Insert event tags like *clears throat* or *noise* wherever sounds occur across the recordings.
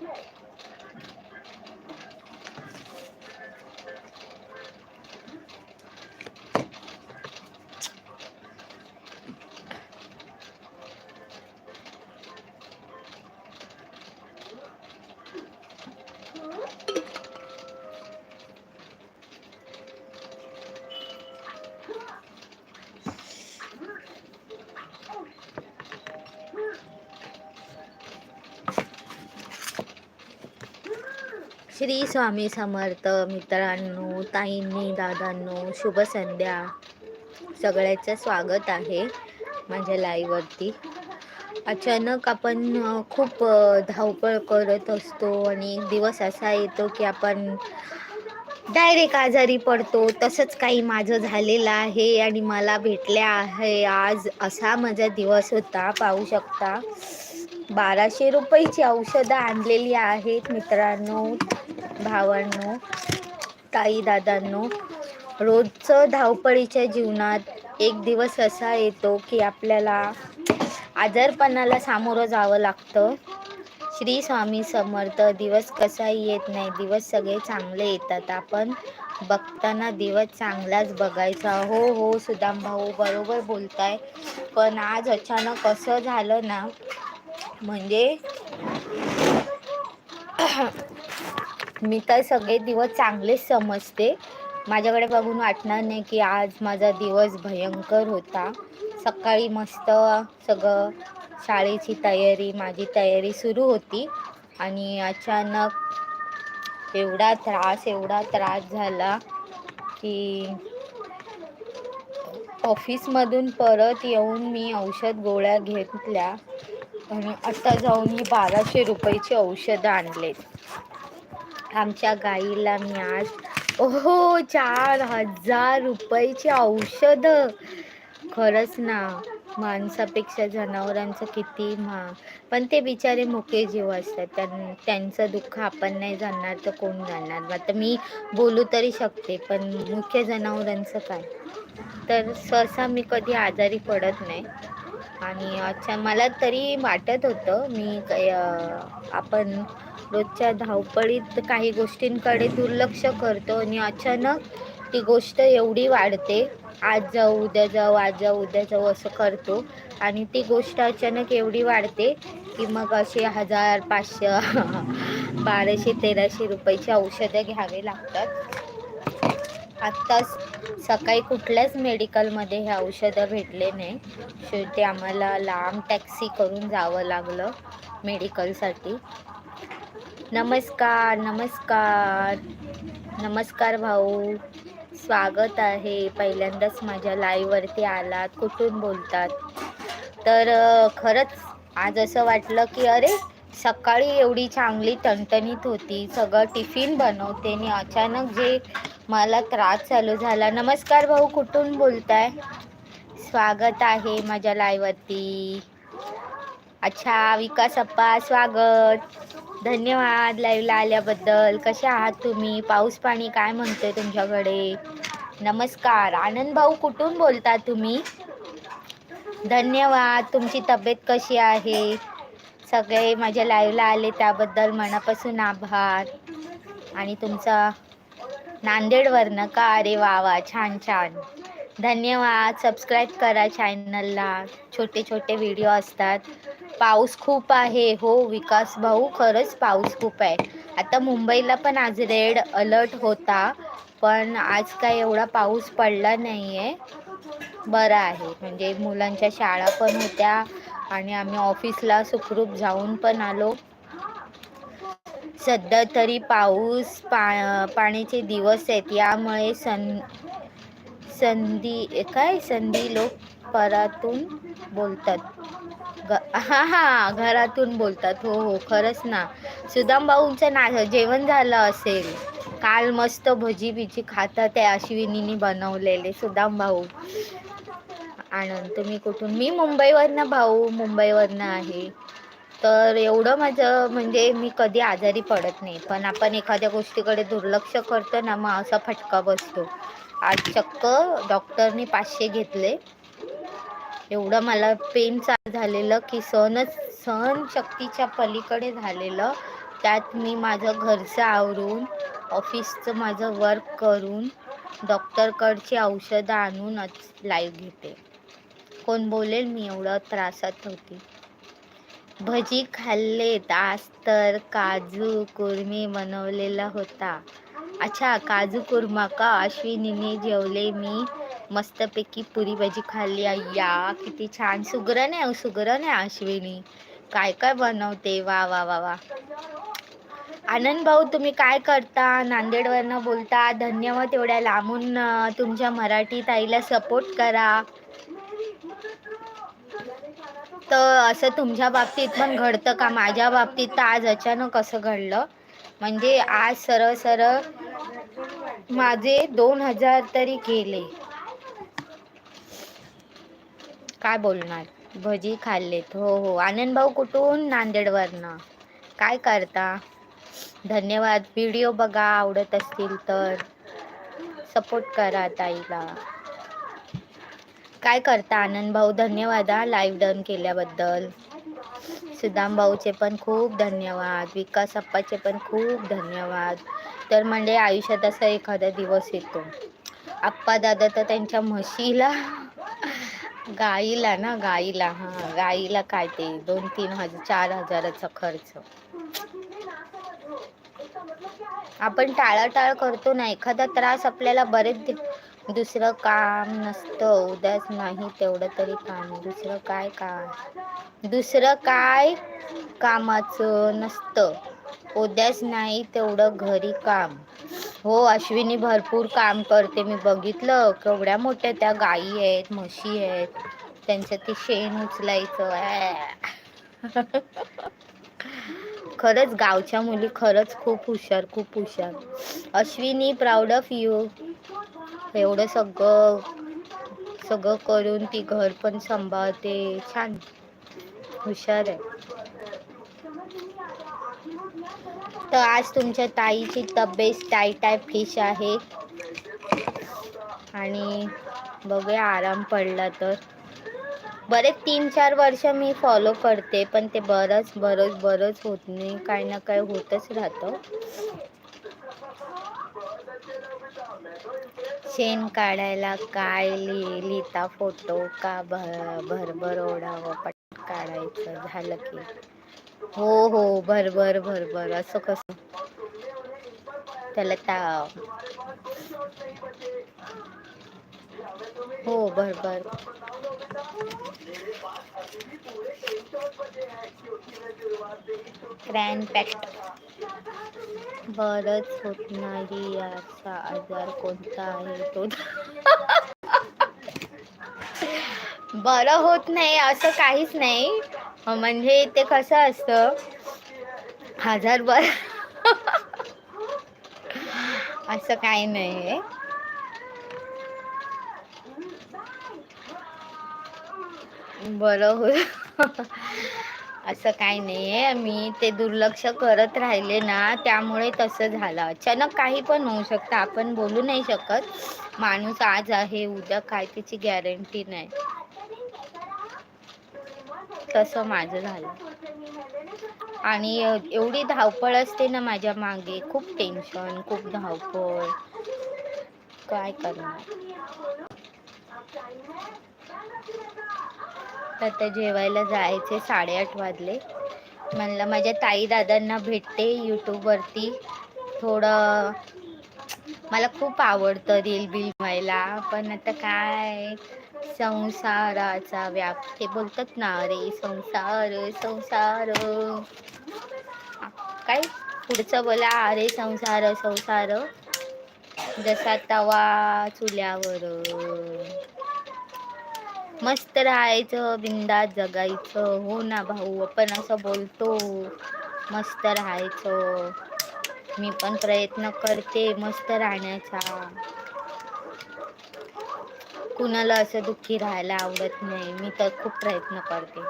Yeah. Shri Swami Samarth मित्रांनो ताईंनी दादांनो शुभ संध्या. सगळ्याचं स्वागत आहे माझ्या लाईववरती अचानक आपण खूप धावपळ करत असतो आणि एक दिवस असा येतो की आपण डायरेक्ट आजारी पडतो. तसंच काही माझं झालेलं आहे आणि मला भेटल्या आहे. आज असा माझा दिवस होता पाहू शकता. बाराशे रुपयाची औषधं आणलेली आहेत मित्रांनो भावांनो ताई दादांनो रोजचं धावपळीच्या जीवनात एक दिवस असा येतो की आपल्याला आजारपणाला सामोरं जावं लागतं. श्री स्वामी समर्थ दिवस कसाही येत नाही दिवस सगळे चांगले येतात. आपण बघताना दिवस चांगलाच बघायचा. हो हो सुदाम भाऊ बरोबर बोलताय. पण आज अचानक असं झालं ना म्हणजे *clears throat* मी तर सगळे दिवस चांगलेच समजते. माझ्याकडे बघून वाटणार नाही की आज माझा दिवस भयंकर होता. सकाळी मस्त सगळं शाळेची तयारी माझी तयारी सुरू होती. आणि अचानक एवढा त्रास एवढा त्रास झाला की ऑफिसमधून परत येऊन मी औषध गोळ्या घेतल्या. आणि आता जाऊन ही बाराशे रुपयाची औषधं आणलेत. आमच्या गाईला मी आज ओहो चार हजार रुपयाची औषधं. खरंच ना माणसापेक्षा जनावरांचं किती महाग. पण ते बिचारे मुके जीव असतात. त्यां त्यांचं दुःख आपण नाही जाणणार तर कोण जाणणार? आता मी बोलू तरी शकते पण मुख्य जनावरांचं काय? तर सहसा मी कधी आजारी पडत नाही. आणि अच्छा मला तरी वाटत होतं मी काय आपण रोजच्या धावपळीत काही गोष्टींकडे दुर्लक्ष करतो आणि अचानक ती गोष्ट एवढी वाढते आज जाऊ उद्या जाऊ आज जाऊ उद्या जाऊ असं करतो आणि ती गोष्ट अचानक एवढी वाढते की मग असे हजार पाचशे *laughs* बाराशे तेराशे रुपयाची औषधं घ्यावे लागतात. आत्ताच सकाळी कुठल्याच मेडिकलमध्ये हे औषधं भेटले नाही. शेवटी आम्हाला लांब टॅक्सी करून जावं लागलं मेडिकलसाठी. नमस्कार नमस्कार. नमस्कार भाऊ. स्वागत आहे. पहिल्यांदाच माझ्या लाईववरती आलात. कुठून बोलतात? तर खरंच आज असं वाटलं की अरे सकाळी एवढी चांगली टणटणीत होती. सगळं टिफिन बनवते आणि अचानक जे मला त्रास चालू झाला. नमस्कार भाऊ कुठून बोलताय? स्वागत आहे माझ्या लाईवरती अच्छा विकास अप्पा स्वागत. धन्यवाद लाईव्हला आल्याबद्दल. कसे आहात तुम्ही? पाऊस पाणी काय म्हणतोय तुमच्याकडे? नमस्कार. आनंद भाऊ कुठून बोलता तुम्ही? धन्यवाद. तुमची तब्येत कशी आहे? सगळे माझ्या लाईव्हला आले त्याबद्दल मनापासून आभार. आणि तुमचा नांदेडवरनं का? अरे वा वा छान छान. धन्यवाद. सबस्क्राईब करा चॅनलला छोटे छोटे व्हिडिओ असतात. पाऊस खूप आहे. हो विकास भाऊ खरंच पाऊस खूप आहे. आता मुंबईला पण आज रेड अलर्ट होता पण आज काय एवढा पाऊस पडला नाही आहे बरं आहे. म्हणजे मुलांच्या शाळा पण होत्या आणि आम्ही ऑफिसला सुखरूप जाऊन पण आलो. सध्या तरी पाऊस पा पाण्याचे दिवस आहेत. यामुळे सं संधी काय? संधी लोक परातून बोलतात. ग हा हा घरातून बोलतात. हो हो खरंच ना. सुदाम भाऊंचं ना जेवण झालं असेल. काल मस्त भजी बिजी खातात त्या अश्विनीने बनवलेले सुदाम भाऊ आनंद तुम्ही कुठून? मी मुंबईवरनं भाऊ मुंबईवरनं आहे. तर एवढं माझं म्हणजे मी कधी आजारी पडत नाही. पण आपण एखाद्या गोष्टीकडे दुर्लक्ष करतो ना मग असा फटका बसतो. आज चक्क डॉक्टरने पाचशे घेतले. एवढं मला पेन चालू झालेलं की सहनच सहनशक्तीच्या पलीकडे झालेलं. त्यात मी माझं घरचं आवरून ऑफिसचं माझं वर्क करून डॉक्टरकडची औषधं आणूनच लाईव्ह घेते. कोण बोलेल मी एवढं त्रासात होती. भजी खाल्लेत. आज तर काजू कुर्मी बनवलेला होता. अच्छा काजू कुर्मा का? अश्विनीने जेवले. मी मस्तपैकी पुरी भाजी खाल्ली. या किती छान. सुगरण आहे हो, सुगरण आहे अश्विनी. काय काय बनवते? वा वा वा वा. आनंद भाऊ तुम्ही काय करता? नांदेडवरनं बोलता. धन्यवाद एवढ्या लांबून तुमच्या मराठी ताईला सपोर्ट करा. तर असं तुमच्या बाबतीत पण घडतं का? माझ्या बाबतीत तर आज अचानक असं घडलं. म्हणजे आज सरळ सरळ माझे दोन हजार तरी गेले. काय बोलणार? भजी खाल्लेत. हो हो. आनंद भाऊ कुठून? नांदेडवरनं. काय करता? धन्यवाद. व्हिडिओ बघा. आवडत असतील तर सपोर्ट करा ताईला. काय करता आनंद भाऊ? धन्यवाद हा लाईव्ह डन केल्याबद्दल. सुदाम भाऊचे पण खूप धन्यवाद. विकास अप्पाचे पण खूप धन्यवाद. तर म्हणजे आयुष्यात असा एखादा दिवस येतो. आप्पा दादा तर त्यांच्या म्हशीला गाईला ना गाईला हां गाईला काय ते दोन तीन हजार चार हजाराचा खर्च. आपण टाळाटाळ करतो ना एखादा त्रास आपल्याला बरेच दुसरं काम नसतं उद्याच नाही तेवढं तरी काम दुसरं काय काम? दुसरं काय कामाचं नसतं. उद्याच नाही तेवढं घरी काम. हो अश्विनी भरपूर काम करते. मी बघितलं केवढ्या मोठ्या त्या गाई आहेत म्हशी आहेत. त्यांचं ते शेण उचलायचं. *laughs* खरंच गावच्या मुली खरंच खूप हुशार खूप हुशार. अश्विनी प्राऊड ऑफ यू एवढं सगळं सगळं करून ती घर पण सांभाळते. छान. हुशार आहे. तर आज तुमच्या ताईची तब्येत टाय टाय फिश आहे. आणि बघूया आराम पडला तर. बरेच तीन चार वर्ष मी फॉलो करते पण ते बरंच बरंच बरंच होत नाही. काही ना काही होतच राहतं. शेण काढायला काय लि लिहिता फोटो का भर भरभर ओढावं? पट काढायचं झालं की. हो हो भरभर भरभर. असं कसं? त्याला ता हो बरोबर क्रॅन पॅक्ट बरंच होत नाही याचा आजार कोणता आहे तो. बरं होत नाही असं काहीच नाही. म्हणजे ते कसं असतं हजार बर असं काही नाही आहे बरं हो असं काही नाही आहे मी ते दुर्लक्ष करत राहिले ना त्यामुळे तसं झालं. अचानक काही पण होऊ शकतं. आपण बोलू नाही शकत. माणूस आज आहे उद्या काय त्याची गॅरंटी नाही. तसं माझं झालं. आणि एवढी धावपळ असते ना माझ्या मागे. खूप टेन्शन खूप धावपळ. काय करणार? आता जेवायला जायचे साडेआठ वाजले. म्हणलं माझ्या ताई दादांना भेटते यूट्यूबवरती थोडं मला खूप आवडतं रील बिल व्हायला पण आता काय? संसाराचा व्याप. ते बोलतात ना रे संसार संसार. काय? पुढचं बोला अरे संसार संसार. जसा तवा चुल्यावर. मस्त राहायचं बिंदात जगायचं. हो ना भाऊ आपण असं बोलतो. मस्त राहायचं. मी पण प्रयत्न करते मस्त राहण्याचा. कुणाला असं दुःखी राहायला आवडत नाही. मी तर खूप प्रयत्न करते.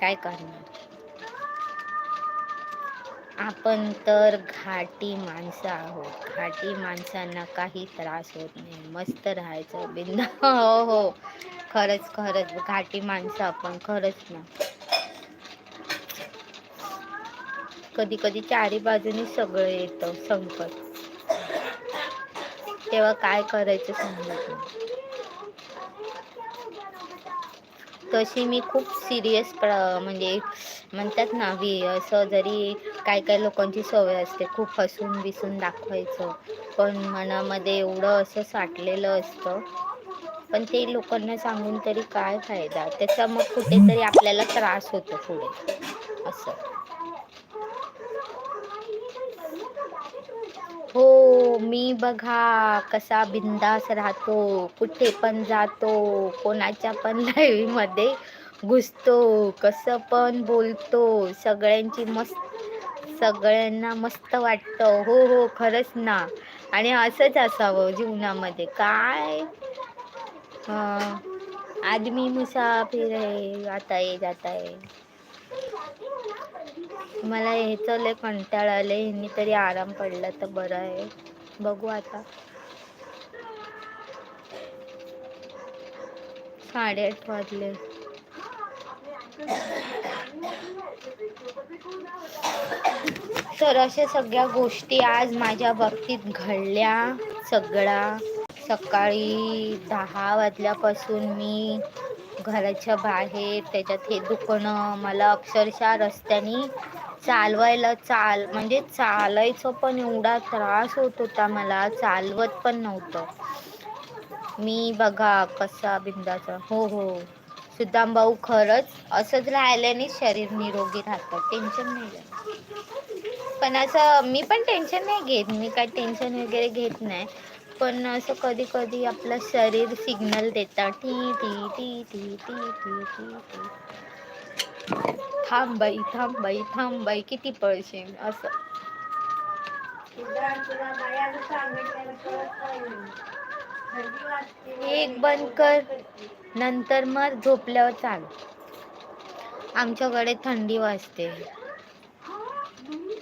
काय करणार? आपण तर घाटी माणसं आहोत. घाटी माणसांना काही त्रास होत नाही. मस्त राहायचं बिंदा. *laughs* हो हो. खरंच खरंच. घाटी माणसं आपण खरंच ना. कधी कधी चारी बाजूनी सगळं येतं संकट. तेव्हा काय करायचं समजत तशी मी खूप सिरियस म्हणजे म्हणतात ना वी असं जरी काही काही लोकांची सवय असते. खूप हसून बिसून दाखवायचं. पण मनामध्ये एवढं असं साठलेलं असतं. पण ते लोकांना सांगून तरी काय फायदा? त्याचा मग कुठेतरी आपल्याला त्रास होतो पुढे. असं. हो मी बघा कसा बिंदास राहतो. कुठे पण जातो. कोणाच्या पण *laughs* लाईव्हमध्ये घुसतो. कसं पण बोलतो. सगळ्यांची मस्त सगळ्यांना मस्त वाटतं. हो हो खरंच ना. आणि असंच असावं जीवनामध्ये. काय? आदमी मुसाफिर आहे. आता ये जाता ये. मला हे चले कंटाळ आले. ह्यांनी तरी आराम पडला तर बरं आहे. बघू आता. साडेआठ वाजले. तर अशा सगळ्या गोष्टी आज माझ्या बाबतीत घडल्या सगळ्या. सकाळी दहा वाजल्यापासून मी घराच्या बाहेर त्याच्यात हे दुखणं मला अक्षरशः रस्त्यानी चालवायला चाल म्हणजे चालायचं पण एवढा त्रास होत होता मला चालवत पण नव्हतं. मी बघा कसा बिंदाचा हो हो. सुद्धाम भाऊ खरंच असंच राहिल्याने शरीर निरोगी राहतं. टेन्शन नाही पण असं मी पण टेन्शन नाही घेत. मी काय टेन्शन वगैरे घेत नाही. पण असं कधी कधी आपलं शरीर सिग्नल देतं. टी टी टी टी टी टी टी टी थांब बाई थांब बाई थांब बाई किती पळशे असं. एक बंद कर नंतर मग झोपल्यावर चाल. आमच्याकडे थंडी वाजते.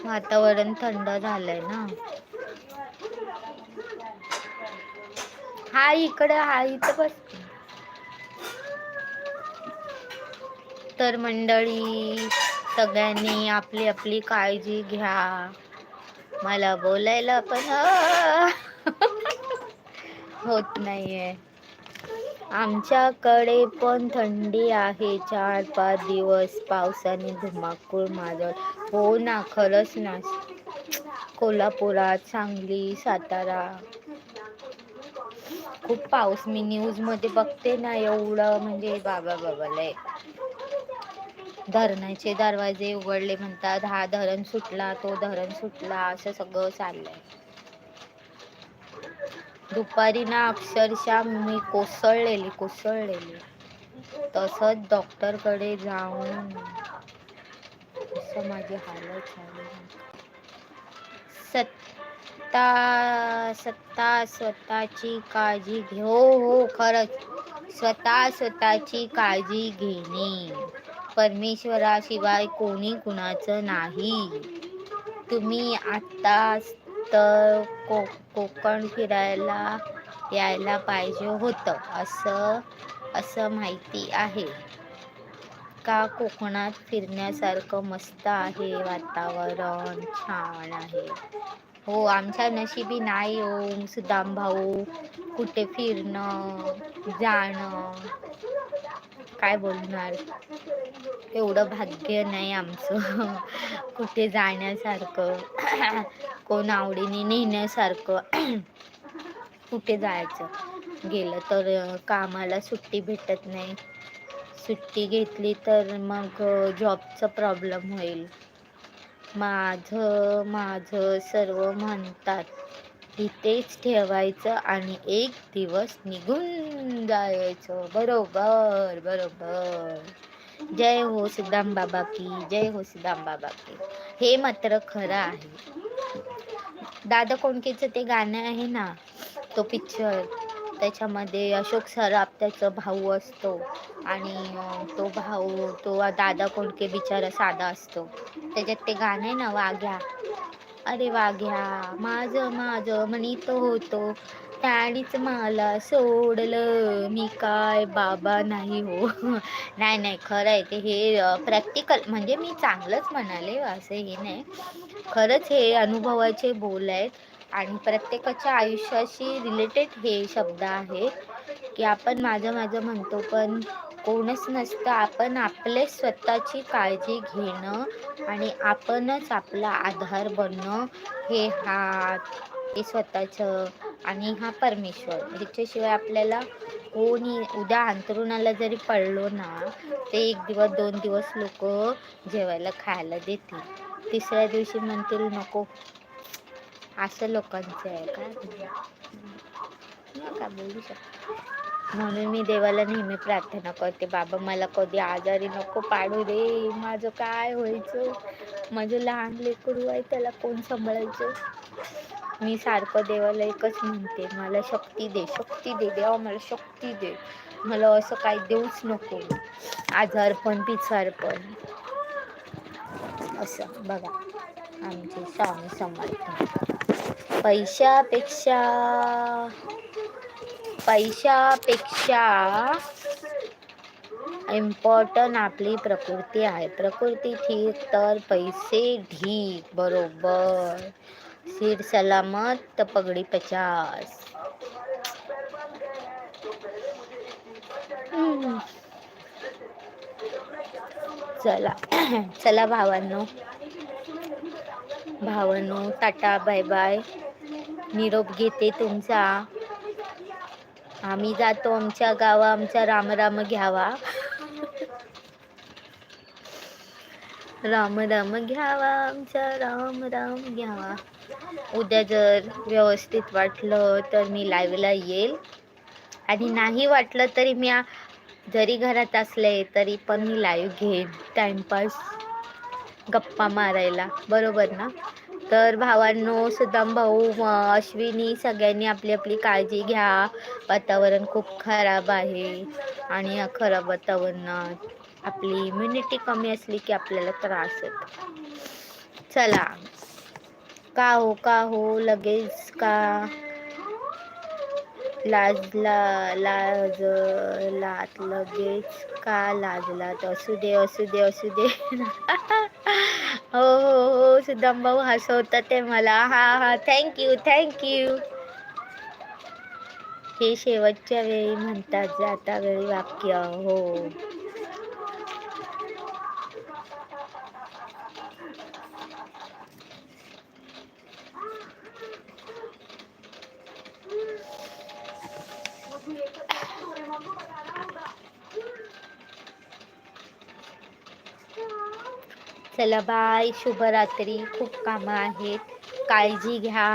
वातावरण थंड झालंय ना. हा इकडं हा इथं बस. तर मंडळी सगळ्यांनी आपली आपली काळजी घ्या. मला बोलायला पण होत नाहीये. आमच्याकडे पण थंडी आहे. चार पाच दिवस पावसाने धुमाकूळ माजल हो ना खरंच ना. कोल्हापुरात सांगली सातारा. खूप पाऊस. मी न्यूजमध्ये बघते ना एवढं. म्हणजे बाबा बाबाला धरणाचे दरवाजे उघडले म्हणतात. हा धरण सुटला तो धरण सुटला. असं सगळं चाललंय. दुपारी ना अक्षरशः मी कोसळलेली कोसळलेली. तसंच डॉक्टरकडे जाऊन असं माझी हालत झाली. सत्ता सत्ता स्वतःची काळजी घे हो हो खरंच. स्वतः स्वतःची काळजी घेणे. परमेश्वराशिवाय कोणी कुणाचं नाही. तुम्ही आत्ता तर को कोकण फिरायला यायला पाहिजे होतं असं असं माहिती आहे. का कोकणात फिरण्यासारखं मस्त आहे वातावरण छान आहे? हो आमच्या नशिबी नाही येऊन सुदाम भाऊ. कुठे फिरणं जाणं काय बोलणार? एवढं भाग्य नाही आमचं. *laughs* कुठे जाण्यासारखं. कोण आवडीने नेण्यासारखं *clears throat* कुठे जायचं? गेलं तर कामाला सुट्टी भेटत नाही. सुट्टी घेतली तर मग जॉबचा प्रॉब्लेम होईल. माझं माझं सर्व म्हणतात इथेच ठेवायचं आणि एक दिवस निघून जायचं. बरोबर बरोबर. जय हो सिद्धाम बाबा की जय हो सिद्धाम बाबा की. हे मात्र खरं आहे. दादा कोणकेचं ते गाणं आहे ना तो पिक्चर त्याच्यामध्ये अशोक सराफ त्याचा भाऊ असतो आणि तो भाऊ तो दादा कोणके बिचारा साधा असतो. त्याच्यात ते गाणं आहे ना वाघ्या. अरे वाघ्या माझ माझ म्हणित होतो. त्यानीच मला सोडलं. मी काय बाबा नाही हो. *laughs* नाही नाही खरं आहे ते. हे प्रॅक्टिकल म्हणजे मी चांगलंच म्हणाले असं हे नाही. खरंच हे अनुभवाचे बोल आहेत. आणि प्रत्येकाच्या आयुष्याशी रिलेटेड हे शब्द आहेत. की आपण माझं माझं म्हणतो पण कोणच नसतं. आपण आपले स्वतःची काळजी घेणं आणि आपणच आपला आधार बनणं हे हात हे स्वतःचं आणि हा परमेश्वर. ह्याच्याशिवाय आपल्याला कोणी उद्या अंतरुणाला जरी पडलो ना ते एक दिवस दोन दिवस लोक जेवायला खायला देतील. तिसऱ्या दिवशी म्हणतील नको. असं लोकांचं आहे काय का बोलू शकतो. म्हणून मी देवाला नेहमी प्रार्थना करते बाबा मला कधी आजारी नको पाडू दे. माझं काय व्हायचं? माझं लहान लेकरू आहे त्याला कोण सांभाळायचं? मी सारखं देवाला एकच म्हणते मला शक्ती दे शक्ती दे देवा मला शक्ती दे. मला असं काही देऊच नको. आजारपण पिचारपण असं बघा. आमचे स्वामी समर्थ. पैशापेक्षा पैशापेक्षा इम्पॉर्टंट आपली प्रकृती आहे. प्रकृती ठीक तर पैसे ढीक बरोबर. सीट सलामत तो पगडी पचास. चला चला भावांनो. भावांनो टाटा बाय बाय. निरोप घेते तुमचा. आम्ही जातो आमच्या गावा आमचा रामराम घ्यावा. राम राम घ्यावा आमचा राम राम घ्यावा. उद्या जर व्यवस्थित वाटलं तर मी लाईव्हला येईल. आणि नाही वाटलं तरी मी जरी घरात असले तरी पण मी लाईव्ह घेईन. टाइमपास गप्पा मारायला. बरोबर ना? तर भावांनो सुदाम भाऊ अश्विनी सगळ्यांनी आपली आपली काळजी घ्या. वातावरण खूप खराब आहे. आणि या खराब वातावरणात आपली इम्युनिटी कमी असली की आपल्याला त्रास होतो. चला. का हो का हो लगेच का? लाजला लाज लात लगेच का लाजलात असू दे असू दे असू दे. *laughs* हो हो हो सुदाम भाऊ हसवतात ते मला. हा हा थँक्यू थँक्यू हे शेवटच्या वेळी म्हणतात जाता वेळी वाक्य. हो. चला बाय शुभरात्री खूप कामं आहेत. काळजी घ्या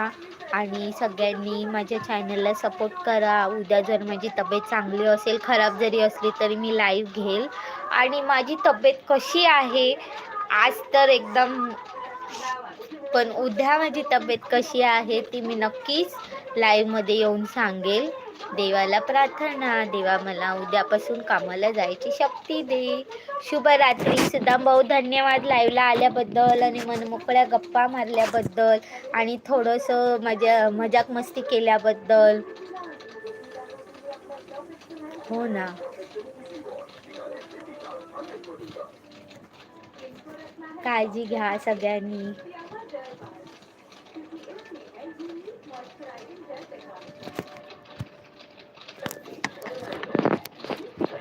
आणि सगळ्यांनी माझ्या चॅनलला सपोर्ट करा. उद्या जर माझी तब्येत चांगली असेल खराब जरी असली तरी मी लाईव्ह घेईल. आणि माझी तब्येत कशी आहे? आज तर एकदम पण उद्या माझी तब्येत कशी आहे ती मी नक्कीच लाईव्हमध्ये येऊन सांगेल. देवाला प्रार्थना देवा मला उद्यापासून कामाला जायची शक्ती दे. शुभरात्री सुदाम भाऊ धन्यवाद लाईव्हला आल्याबद्दल आणि मनमोकळ्या गप्पा मारल्याबद्दल आणि थोडंसं मजा मजाक मस्ती केल्याबद्दल. हो ना. काळजी घ्या सगळ्यांनी.